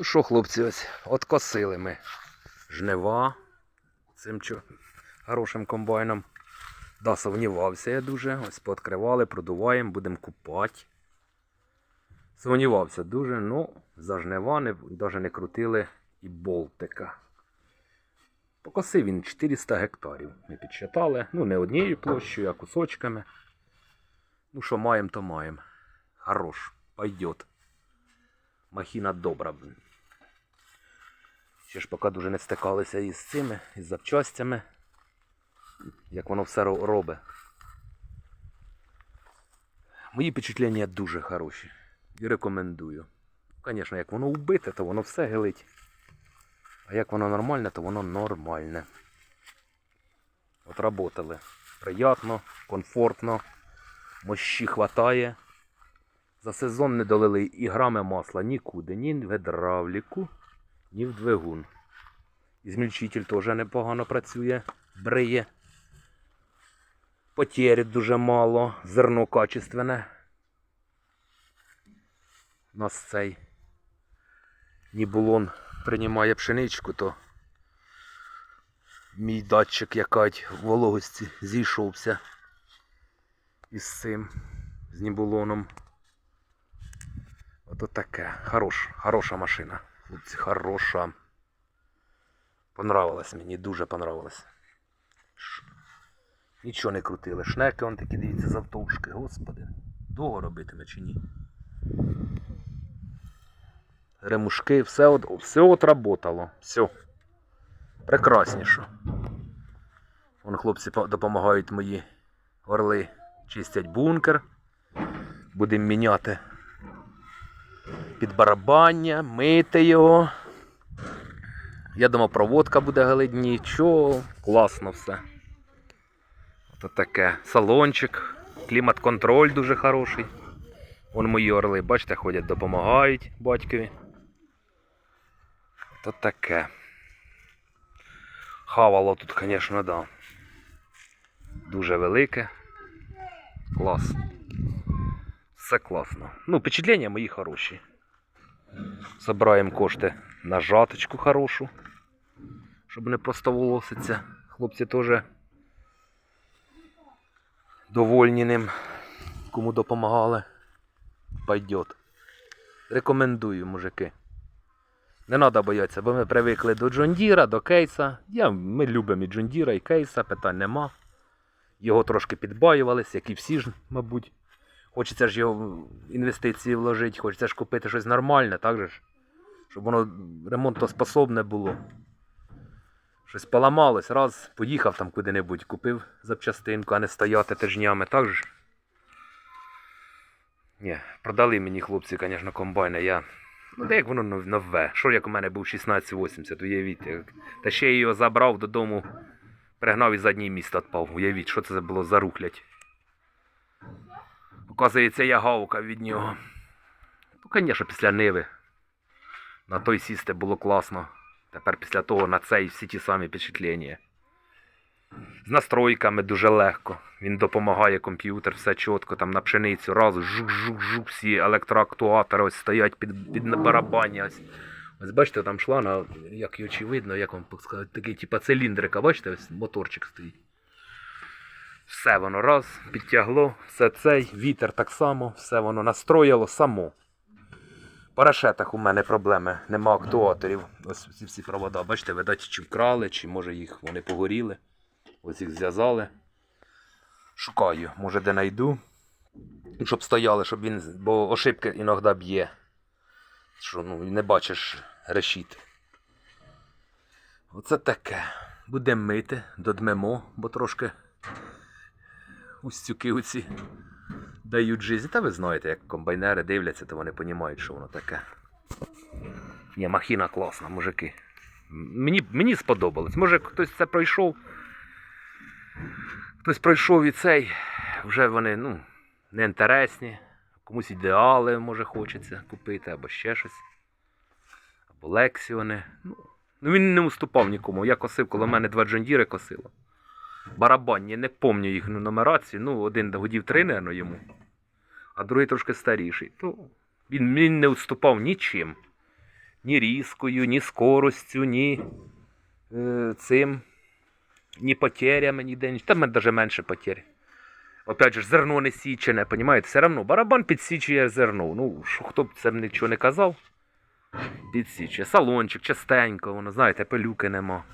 Ну що, хлопці, ось откосили ми жнива цим хорошим комбайном. Да, сумнівався я дуже. Ось пооткривали, продуваємо, будемо купати. Сумнівався дуже, ну, за жнива не, навіть не крутили і болтика. Покосив він 400 гектарів. Ми підсчитали. Ну, не однією площею, а кусочками. Ну, що маємо, то маємо. Хорош, пойдет. Махіна добра, блін. Ще ж поки дуже не стикалися із цими, із запчастями. Як воно все ро- робить. Мої впечатлення дуже хороші. І рекомендую. Звісно, як воно вбите, то воно все гелить. А як воно нормальне, то воно нормальне. От работали. Приятно, комфортно, мощі хватає. За сезон не долили і грами масла нікуди, ні в гідравліку, ні в двигун. І змільчитель теж непогано працює, бриє. Потєрі дуже мало, зерно качественне. У нас цей нібулон приймає пшеничку, то мій датчик якать вологості зійшовся із цим, з нібулоном. Ото таке. Хорош, хороша машина. Хлопці, хороша. Понравилась мені, дуже понравилась. Ш- Нічого не крутили. Шнеки он такі, дивіться, завтовшки, господи. Довго робитиме чи ні? Ремушки, все от, все от работало. Все. Прекрасніше. Вон хлопці допомагають мої орли. Чистять бункер. Будемо міняти під барабання, мити його. Я думав, проводка буде галить. Нічого, класно все. Ото таке. Салончик, клімат-контроль дуже хороший. Вон мої орли, бачите, ходять, допомагають батькові. Ото таке. Хавало тут, звісно, да. Дуже велике. Клас. Все класно. Ну, впечатлення мої хороші. Забираємо кошти на жаточку хорошу. Щоб не просто волоситься. Хлопці теж довольні ним. Кому допомагали. Пойдет. Рекомендую, мужики. Не треба боятися, бо ми привикли до Джондіра, до кейса. Я, ми любимо і Джондіра, і кейса, питань нема. Його трошки підбаювались, як і всі ж, мабуть. Хочеться ж його інвестиції вложити, хочеться ж купити щось нормальне, так же ж? Щоб воно ремонтоспособне було. Щось поламалось, раз, поїхав там куди-небудь, купив запчастинку, а не стояти тижнями, так же? Ні, продали мені хлопці, звісно, комбайни. Я... Ну, де як воно нове? Що як у мене був 1680, уявіть. Та ще я його забрав додому, пригнав і задній міст відпав. Уявіть, що це було за рухлядь. Оказується, я від нього. Ну, звісно, після Ниви. На той сісти було класно. Тепер після того на цей всі ті самі впечатлення. З настройками дуже легко. Він допомагає комп'ютер, все чітко, там на пшеницю разу жук-жук-жук, всі електроактуатори ось стоять під, під барабані. Ось. ось бачите, там шлана, як очевидно, як вам сказати, такий типа циліндрика, бачите, ось моторчик стоїть. Все воно раз, підтягло, все цей, вітер так само, все воно настроїло само. По решетах у мене проблеми, нема актуаторів. Ось ці всі провода, бачите, видать, чи вкрали, чи може їх вони погоріли. Ось їх зв'язали. Шукаю, може де найду. Ну, Щоб стояли, щоб він. Бо ошибки іноді б'є. Що ну, не бачиш решіт. Оце таке. Будемо мити, додмемо, бо трошки устюки оці дають життя. Та ви знаєте, як комбайнери дивляться, то вони розуміють, що воно таке. Ні, махіна класна, мужики. Мені, мені сподобалось. Може хтось це пройшов. Хтось пройшов і цей. Вже вони, ну, не інтересні. Комусь ідеали, може, хочеться купити, або ще щось. Або лексіони. Ну, ну він не уступав нікому. Я косив, коли мене два джондіри косило. Барабанні, не пам'ятаю їхню нумерацію. Ну, один годів три, наверное, йому, а другий трошки старіший. То він, він не уступав нічим. ні різкою, ні скоростю, ні е, цим, ні потерями, ніде. ні- Та в мене навіть менше потерь. Опять же, зерно не січене, понімаєте? Все одно барабан підсічує зерно. Ну, що хто б це нічого не казав, підсічує. Салончик частенько, воно, знаєте, пилюки нема.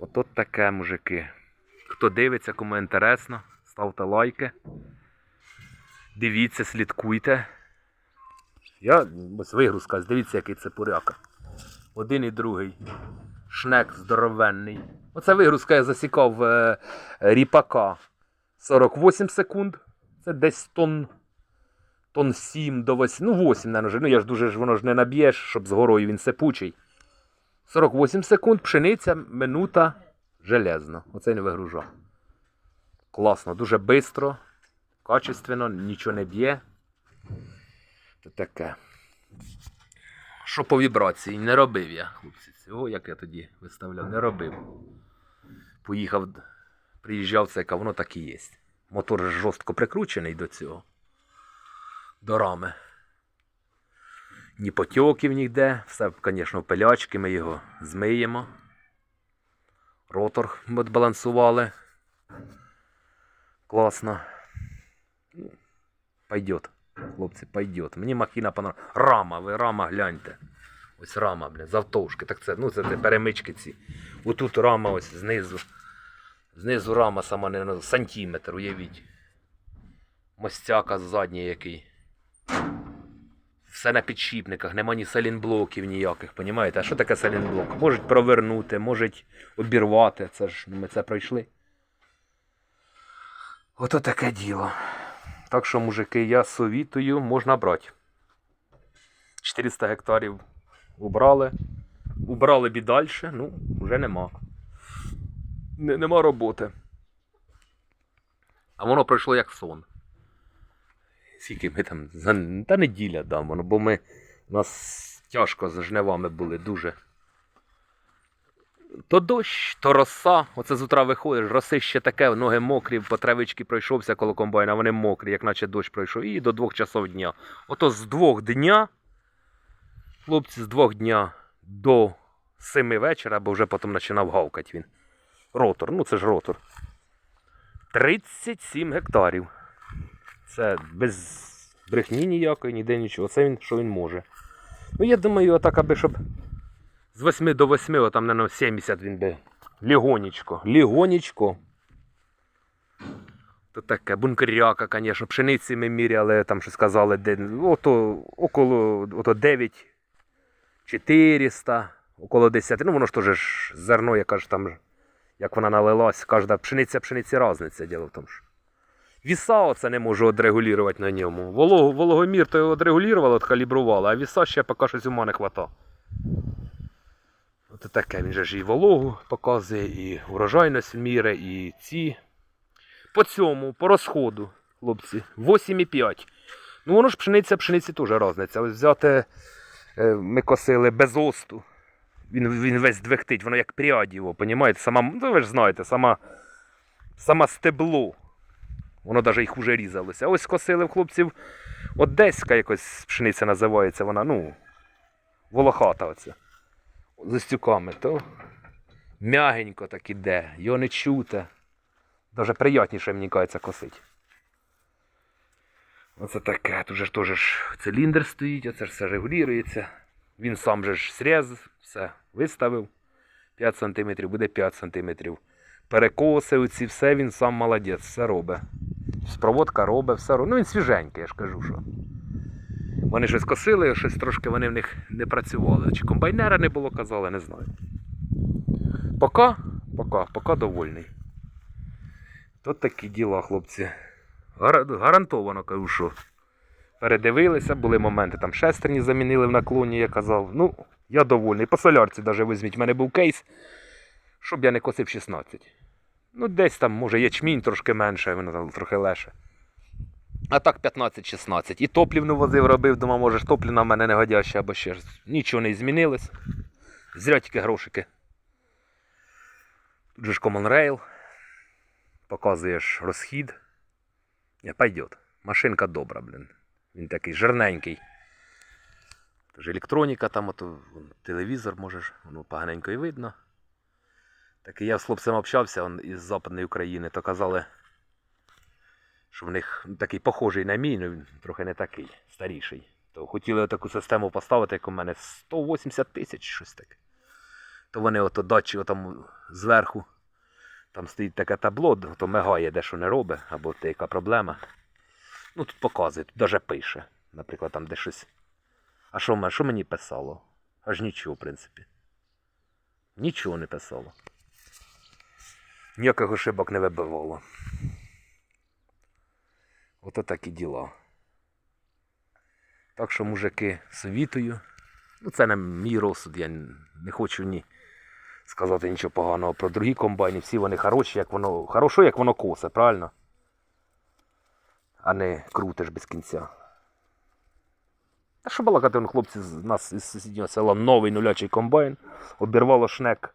От таке, мужики. Хто дивиться, кому інтересно, ставте лайки. Дивіться, слідкуйте. Я ось вигрузка, дивіться, який це поряка. Один і другий. Шнек здоровенний. Оце вигрузка я засікав е, ріпака 48 секунд. Це десь тонн. Тонн 7 до 8. Ну, 8, наверное, вже. Ну я ж дуже ж воно ж не наб'єш, щоб з горою він сипучий. 48 секунд, пшениця, минута, железно. Оце не вигружав. Класно, дуже швидко, качественно, нічого не б'є. Таке. Що по вібрації? Не робив я, хлопці. Цього, як я тоді виставляв, не робив. Поїхав, приїжджав це, яка воно так і є. Мотор жорстко прикручений до цього. До рами. Ні потьоків ніде, все, звісно, пилячки, ми його змиємо. Ротор ми балансували. Класно. Ну, Пойдет, хлопці, пойдет. Мені махіна пана. Рама, ви рама гляньте. Ось рама, бля, завтовшки. Так це, ну це перемички ці. Отут рама ось знизу. Знизу рама сама не сантиметр, уявіть. Мостяка задній який. Все на підшипниках, нема ні салінблоків ніяких, понімаєте? А що таке салінблок? Можуть провернути, можуть обірвати. Це ж ми це пройшли. Ото таке діло. Так що, мужики, я совітую, можна брати. 400 гектарів убрали. Убрали б і далі, ну, вже нема. Не, нема роботи. А воно пройшло як сон. Скільки ми там, за, та неділя дам, воно, бо ми, нас тяжко з жнивами були дуже. То дощ, то роса. Оце з утра виходиш, роси ще таке, ноги мокрі, по травички пройшовся коло комбайна, вони мокрі, як наче дощ пройшов, і до двох часов дня. Ото з двох дня, хлопці, з двох дня до семи вечора, бо вже потім починав гавкати він. Ротор, ну це ж ротор. 37 гектарів. Це без брехні ніякої, ніде нічого. Це він, що він може. Ну, я думаю, отак, аби щоб з 8 до 8, о, там, наверное, 70 він би. Лігонечко. Лігонечко. То таке, бункеряка, звісно, пшениці ми міряли, там що сказали, де, ото, около ото 9 400, около 10. Ну, воно ж теж зерно, яка там, як вона налилась, кожна пшениця, пшениці різниця, діло в тому ж. Віса оце не можу отрегулювати на ньому. Волог, вологомір то отрегулювало, откалібрувало, а віса ще поки щось ума не хвата. От таке, він же ж і вологу показує, і урожайність міри, і ці. По цьому, по розходу, хлопці, 8,5. Ну воно ж пшениця, пшениці теж різниця. Ось взяти, е, ми косили без осту. Він, він весь двихтить, воно як прядь його, понімаєте? Сама, ну ви ж знаєте, сама, сама стебло. Воно навіть і хуже різалося. Ось косили в хлопців Одеська якось пшениця називається, вона, ну, волохата оця. З остюками, то м'ягенько так іде, його не чути. Даже приятніше, мені кажеться, косить. Оце таке. Тут же теж циліндр стоїть, оце ж все регулюється. Він сам же ж срез, все виставив. 5 см, буде 5 см. Перекоси, оці все, він сам молодець, все робить. Проводка робить, все робить. Ну він свіженький, я ж кажу, що. Вони щось косили, щось трошки вони в них не працювали. Чи комбайнера не було, казали, не знаю. Пока, пока, пока довольний. Тут такі діла, хлопці. Гарантовано кажу, що. Передивилися, були моменти, там шестерні замінили в наклоні, я казав. Ну, я довольний. По солярці навіть візьміть. У мене був кейс, щоб я не косив 16. Ну, десь там, може, ячмінь трошки менше, воно трохи леше. А так 15-16. І топлівну возив, робив, думав, може топлівна в мене не годяща або ще. Нічого не змінилось. Зря тільки грошики. Тут же ж Common Rail. Показуєш розхід. Не пойдет. Машинка добра, блін. Він такий жирненький. Тож електроніка, там ото, телевізор можеш, воно поганенько і видно. Так і я з хлопцем общався он, із Западної України, то казали, що в них ну, такий похожий на мій, ну трохи не такий, старіший. То хотіли таку систему поставити, як у мене 180 тисяч, щось таке. То вони ото датчі отам зверху, там стоїть таке табло, то мигає, де що не робить, або яка проблема. Ну тут показує, тут навіть пише. Наприклад, там де щось. А що, що мені писало? Аж нічого, в принципі. Нічого не писало. Ніяких ошибок не вибивало. Ото такі діла. Так що, мужики, совітую. Ну, це не мій розсуд, я не хочу ні сказати нічого поганого про другі комбайни. Всі вони хороші, як воно. Хорошо, як воно косе, правильно? А не крутиш без кінця. А що балакати, вон хлопці з нас із сусіднього села новий нулячий комбайн. Обірвало шнек.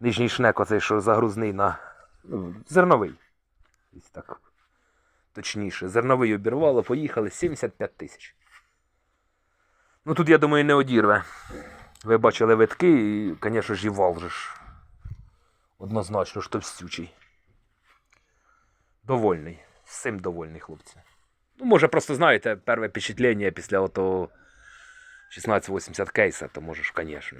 Нижній шнек, оцей, що загрузний на зерновий. Так. Точніше, зерновий обірвало, поїхали 75 тисяч. Ну тут, я думаю, не одірве. Ви бачили витки і, звісно ж, і вал же. Однозначно ж товстючий. Довольний. Всім довольний, хлопці. Ну, може, просто знаєте, перше впечатлення після ото 1680 кейса, то можеш, звісно.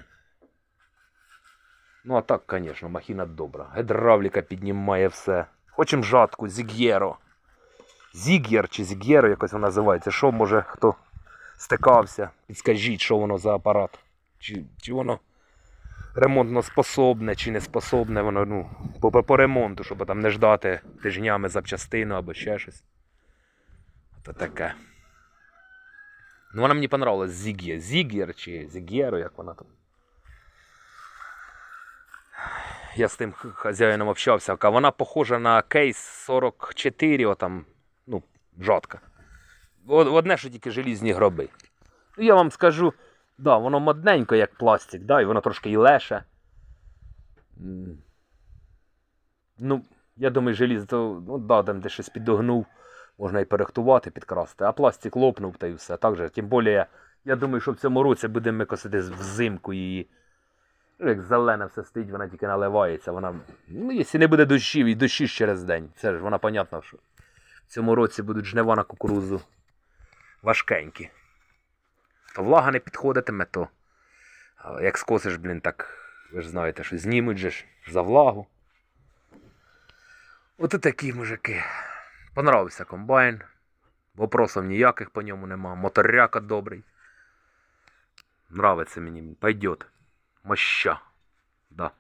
Ну, а так, звісно, махіна добра. Гідравліка піднімає все. Хочем жатку, Зіг'єро. Зіг'єр чи Зіг'єро якось воно називається. Що може хто стикався? Підскажіть, що воно за апарат. Чи, чи воно ремонтно способне, чи не способне, воно ну, по, по, ремонту, щоб там не ждати тижнями запчастину або ще щось. То таке. Ну, вона мені понравилась Зіг'єр. Зіг'єр чи Зіг'єро, як вона там. Я з тим хазяїном общався, а вона похожа на кейс 44, отам, ну, жатка. Одне, що тільки желізні гроби. Ну, я вам скажу, да, воно модненько, як пластик, да, і воно трошки і леше. Ну, я думаю, желізо, ну, да, там де щось підогнув, можна і перехтувати, підкрасти, а пластик лопнув та й все. Так же, тим більше, я думаю, що в цьому році будемо косити взимку її. Ну, як зелена все стоїть, вона тільки наливається. Вона, ну, якщо не буде дощів, і дощі через день. Це ж вона понятно, що в цьому році будуть жнива на кукурузу важкенькі. То влага не підходитиме, то як скосиш, блін, так ви ж знаєте, що знімуть же ж за влагу. Ото такі мужики. Понравився комбайн. Вопросів ніяких по ньому нема. Моторяка добрий. Нравиться мені. Пойдет. Моща. Да.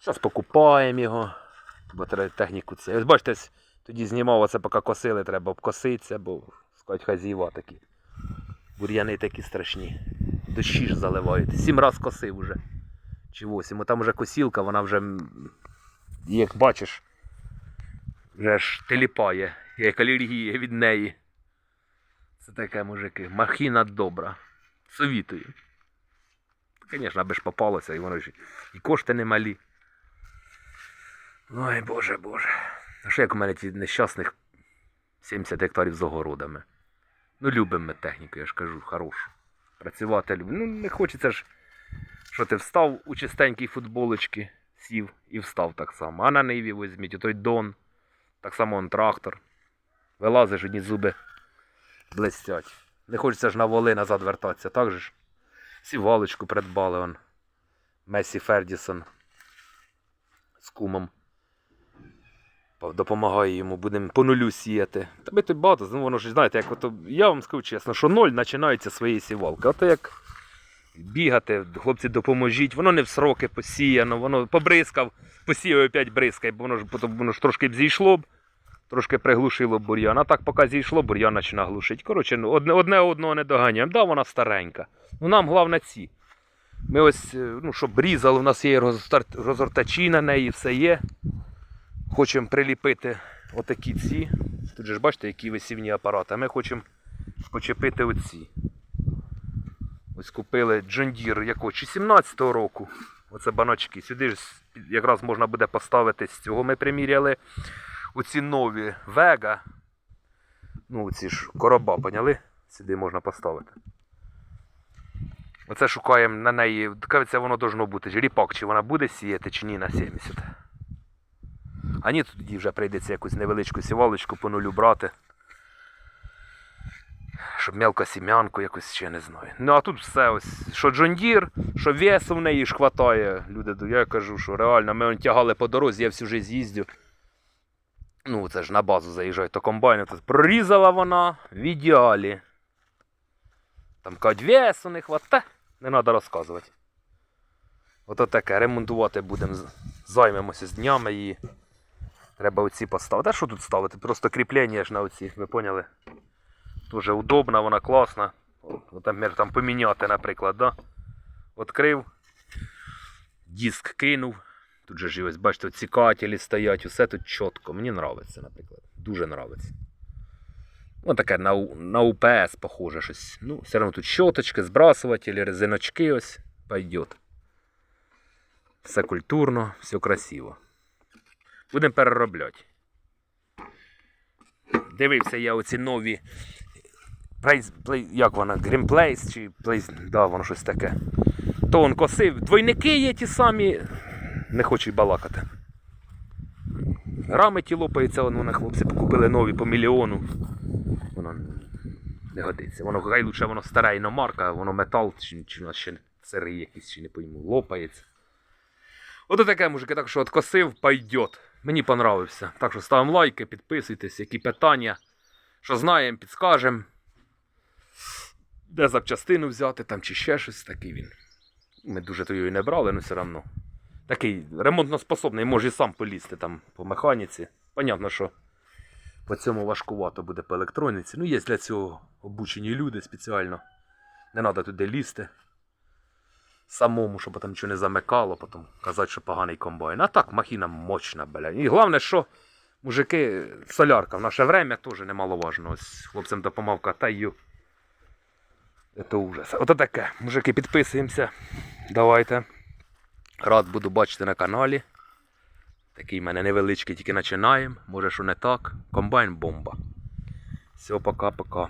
Зараз покупаємо його. Бо техніку це. Ось бачите, тоді знімав оце, поки косили, треба обкоситися, бо сказать, хазіва такі. Бур'яни такі страшні. Дощі ж заливають. Сім раз косив уже. Чи восім. Там вже косілка, вона вже, як бачиш, вже ж теліпає, як алергія від неї. Це таке, мужики. Махіна добра. Совітую. Звісно, аби ж попалося, і воно ж і кошти немалі. Ой, боже, боже. А що як у мене ті нещасних 70 гектарів з огородами? Ну, любимо ми техніку, я ж кажу, хорошу. Працювати любимо. Ну, не хочеться ж, що ти встав у чистенькій футболочці, сів і встав так само. А на ниві візьміть, той дон, так само он трактор. Вилазиш, одні зуби блестять. Не хочеться ж на воли назад вертатися, так же ж? Сівалочку придбали он. Месі Фердісон з кумом. По- Допомагає йому, будемо по нулю сіяти. Та ми тут багато, ну воно ж знаєте, як ото, я вам скажу чесно, що ноль починається своєї сівалки. Ото як бігати, хлопці, допоможіть, воно не в сроки посіяно, воно побризкав, посіяв і опять бризкає, бо воно ж, воно ж трошки б зійшло б, трошки приглушило бур'ян. А так, поки зійшло, бур'ян починає глушити. Коротше, ну, одне, одне одного не доганяємо. Да, вона старенька. Ну нам головне ці. Ми ось, е, ну, щоб різали, у нас є розгортачі на неї, все є. Хочемо приліпити отакі ці. Тут же ж бачите, які висівні апарати. Ми хочемо почепити оці. Ось купили Deere якого, чи 17-го року. Оце баночки. Сюди ж якраз можна буде поставити з цього. Ми приміряли оці нові Vega. Ну, ці ж короба, поняли? Сюди можна поставити. Оце шукаємо на неї. Кажеться, воно должно бути. Ріпак, чи вона буде сіяти, чи ні на 70. А ні, тоді вже прийдеться якусь невеличку сівалочку по нулю брати. Щоб мелка сім'янку якусь ще не знаю. Ну а тут все ось, що Джондір, що весу в неї ж хватає. Люди, я кажу, що реально ми тягали по дорозі, я всю життя їздю. Ну, це ж на базу заїжджаю, то комбайн. Тут прорізала вона в ідеалі. Там кажуть, весу не хватає, не треба розказувати. Ото таке, ремонтувати будемо, займемося з днями її. Треба оці поставити. А що тут ставити? Просто кріплення ж на оці, ви поняли? Дуже удобна, вона класна. От, наприклад, там поміняти, наприклад, да? Открив, диск кинув. Тут же ж ось, бачите, ці кателі стоять, усе тут чітко. Мені подобається, наприклад. Дуже подобається. Ось таке на, на УПС похоже щось. Ну, все одно тут щоточки, збрасувателі, резиночки ось пойдет. Все культурно, все красиво. Будемо переробляти. Дивився я оці нові. Place, play, як вона? Greenplace чи Place, да, воно щось таке. То он косив. Двойники є ті самі. Не хочу й балакати. Рами ті лопаються, вон вони хлопці покупили нові по мільйону. Воно не годиться. Воно хай лучше воно стара іномарка, воно метал, чи, чи у ще сирий якийсь, чи не пойму, лопається. Ото таке, мужики, так що от косив, пойдет. Мені понравився. Так що ставимо лайки, підписуйтесь, які питання. Що знаємо, підскажемо. Де запчастину взяти там чи ще щось такий він. Ми дуже то і не брали, але все одно. Такий ремонтноспособний, може і сам полізти там по механіці. Понятно, що по цьому важкувато буде по електроніці. Ну, є для цього обучені люди спеціально. Не треба туди лізти. Самому, щоб там нічого не замикало, потім казати, що поганий комбайн. А так, махіна мощна, бля. І головне, що мужики, солярка в наше время теж немаловажно. Ось хлопцям допомагав катаю. Це ужас. Ото таке. Мужики, підписуємося. Давайте. Рад буду бачити на каналі. Такий в мене невеличкий, тільки починаємо. Може, що не так. Комбайн бомба. Все, пока-пока.